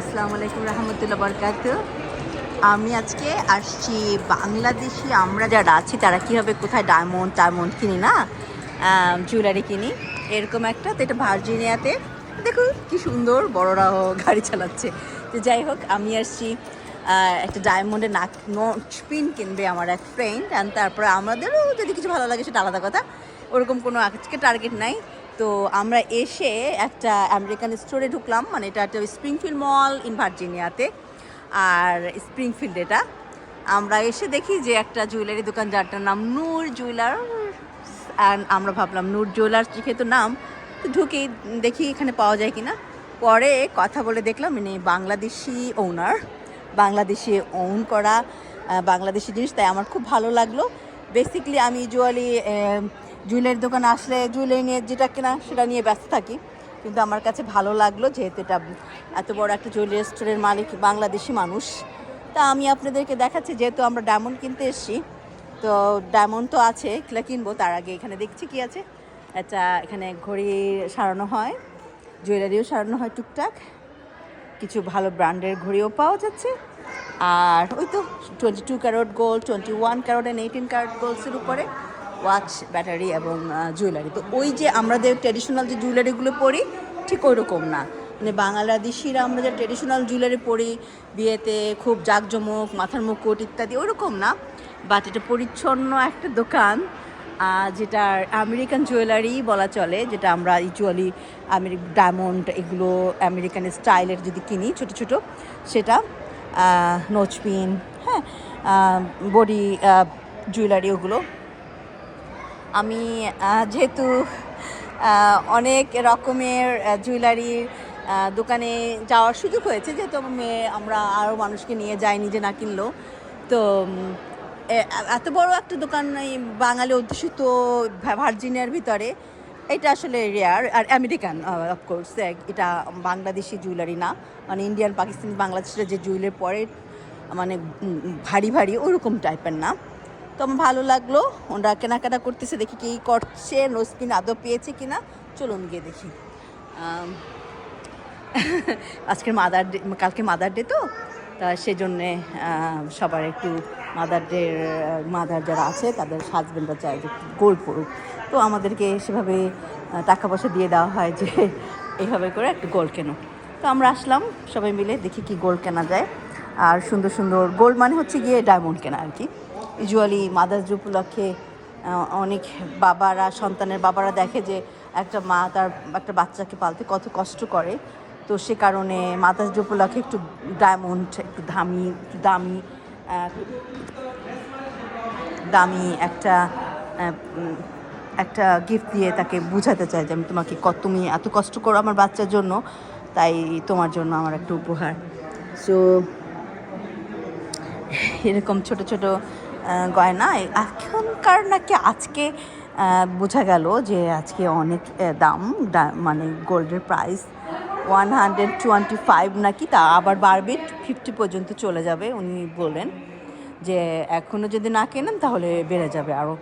আসসালামু আলাইকুম রহমতুল্লাহ বরকাত। আমি আজকে আসছি বাংলাদেশি আমরা যারা আছি, তারা কীভাবে কোথায় ডায়মন্ড টায়মন্ড কিনি না? জুয়েলারি কিনি। এরকম একটা, তো এটা ভার্জিনিয়াতে। দেখো, কি সুন্দর বড়রাও গাড়ি চালাচ্ছে। তো যাই হোক, আমি আসছি একটা ডায়মন্ডের নাক নোট পিন কিনবে আমার এক ফ্রেন্ড অ্যান্ড তারপরে আমাদেরও যদি কিছু ভালো লাগে, সেটা আলাদা কথা। ওরকম কোনো আজকে টার্গেট নাই। তো আমরা এসে একটা আমেরিকান স্টোরে ঢুকলাম মানে এটা একটা স্প্রিংফিল্ড মল ইন ভার্জিনিয়াতে আর স্প্রিংফিল্ড এটা। আমরা এসে দেখি যে একটা জুয়েলারি দোকান যারটার নাম নূর জুয়েলার অ্যান্ড আমরা ভাবলাম নূর জুয়েলার্স যেহেতু নাম ঢুকি, দেখি এখানে পাওয়া যায় কিনা। পরে কথা বলে দেখলাম ইনি বাংলাদেশি ওনার বাংলাদেশি ওন করা বাংলাদেশি জিনিস, তাই আমার খুব ভালো লাগল। বেসিকলি আমি ইউজুয়ালি জুয়েলারি দোকানে আসলে জুয়েলারি নিয়ে যেটা কেনা সেটা নিয়ে ব্যস্ত থাকি। কিন্তু আমার কাছে ভালো লাগল যেহেতু এটা এত বড় একটা জুয়েলারি স্টোরের মালিক বাংলাদেশি মানুষ। তা আমি আপনাদেরকে দেখাচ্ছি যেহেতু আমরা ডায়মন্ড কিনতে এসেছি। তো ডায়মন্ড তো আছে, এগুলো কিনবো, তার আগে এখানে দেখছি কি আছে। একটা এখানে ঘড়ি সারানো হয়, জুয়েলারিও সারানো হয় টুকটাক। কিছু ভালো ব্র্যান্ডের ঘড়িও পাওয়া যাচ্ছে। আর ওই তো twenty two carat gold twenty one carat and eighteen carat গোল্ডসের উপরে। ওয়াচ, ব্যাটারি এবং জুয়েলারি। তো ওই যে আমাদের ট্রেডিশনাল যে জুয়েলারিগুলো পরি, ঠিক ওই রকম না। মানে বাংলাদেশিরা আমরা যে ট্রেডিশনাল জুয়েলারি পরি, বিয়েতে খুব জাঁকজমক, মাথার মুকুট ইত্যাদি, ওরকম না। বাট এটা পরিচ্ছন্ন একটা দোকান যেটা আমেরিকান জুয়েলারি বলা চলে, যেটা আমরা ইউজুয়ালি আমেরিক ডায়মন্ড এগুলো আমেরিকান স্টাইলের যদি কিনি, ছোট ছোট, সেটা নোচপিন হ্যাঁ বডি জুয়েলারি ওগুলো আমি যেহেতু অনেক রকমের জুয়েলারির দোকানে যাওয়ার সুযোগ হয়েছে, যেহেতু মেয়ে আমরা আরও মানুষকে নিয়ে যাই, নিজে না কিনলেও তো এত বড় একটা দোকান বাঙালি অধ্যুষিত ভার্জিনিয়ার ভিতরে, এটা আসলে রেয়ার আর আমেরিকান অফকোর্স এটা বাংলাদেশি জুয়েলারি না মানে ইন্ডিয়ান, পাকিস্তানি, বাংলাদেশের যে জুয়েলারি পরে মানে ভারী ভারী, ওরকম টাইপের না। তো আমার ভালো লাগল। ওনারা কেনাকাটা করতেছে, দেখি কি করছে নোসপিন আদৌ পেয়েছে কিনা। চলুন গিয়ে দেখি। আজকের মাদার ডে, কালকে মাদার ডে তো, তা সেজন্যে সবার একটু মাদার ডে, মাদার যারা আছে, তাদের হাজব্যান্ডরা চায় যে গোল্ড পড়ুক তো আমাদেরকে সেভাবে টাকা পয়সা দিয়ে দেওয়া হয় যে এইভাবে করে একটু গোল্ড কেনো। তো আমরা আসলাম সবাই মিলে, দেখি কি গোল্ড কেনা যায়। আর সুন্দর সুন্দর গোল্ড মানে হচ্ছে গিয়ে ডায়মন্ড কেনা আর কি। ইউজুয়ালি মাদার্স ডে উপলক্ষে অনেক বাবারা, সন্তানের বাবারা দেখে যে একটা মা তার একটা বাচ্চাকে পালতে কত কষ্ট করে। তো সে কারণে মাদার্স ডে উপলক্ষে একটু ডায়মন্ড একটু দামি একটু দামি দামি একটা একটা গিফট দিয়ে তাকে বোঝাতে চাই যে আমি তোমাকে কত, তুমি এত কষ্ট করো আমার বাচ্চার জন্য, তাই তোমার জন্য আমার একটা উপহার। সো এরকম ছোট ছোট গয়না। এখনকার নাকি আজকে বোঝা গেল যে আজকে অনেক দাম। মানে গোল্ডের price one hundred twenty five নাকি, তা আবার বাড়বে, ফিফটি পর্যন্ত চলে যাবে, উনি বললেন যে এখনও যদি না কেনেন তাহলে বেড়ে যাবে আরও।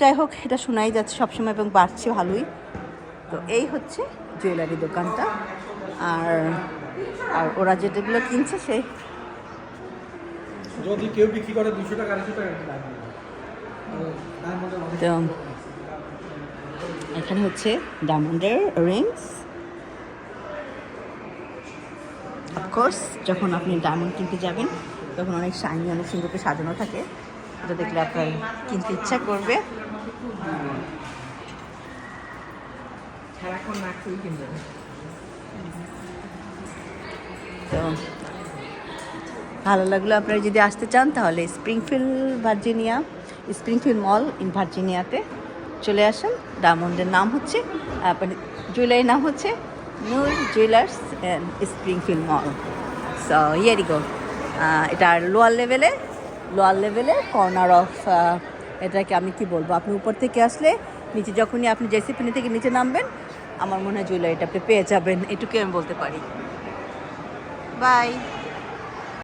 যাই হোক, এটা শোনাই যাচ্ছে সবসময় এবং বাড়ছে ভালোই। তো এই হচ্ছে জুয়েলারি দোকানটা। আর আর ওরা যেটাগুলো কিনছে সেই যদি কেউ বিক্রি করে দুশো টাকা আড়াইশো টাকা তো এখানে হচ্ছে ডায়মন্ডের রিংস অফকোর্স যখন আপনি ডায়মন্ড কিনতে যাবেন তখন অনেক শাইনি অনেক সুন্দর করে সাজানো থাকে। এটা দেখলে আপনার কিনতে ইচ্ছা করবে। তো ভালো লাগল আপনারা যদি আসতে চান তাহলে Springfield Virginia Springfield mall in ভার্জিনিয়াতে চলে আসুন। ডায়মন্ডের নাম হচ্ছে আহ, মানে জুয়েলারির নাম হচ্ছে Noor jewellers and Springfield mall so ইয়ারি গো এটা লোয়ার লেভেলে লোয়ার লেভেলে কর্নার অফ এটাকে আমি কি বলব? আপনি উপর থেকে আসলে নিচে যখনই আপনি জেসিপিনি থেকে নিচে নামবেন আমার মনে হয় জুয়েলারিটা আপনি পেয়ে যাবেন। এটুকু আমি বলতে পারি। বাই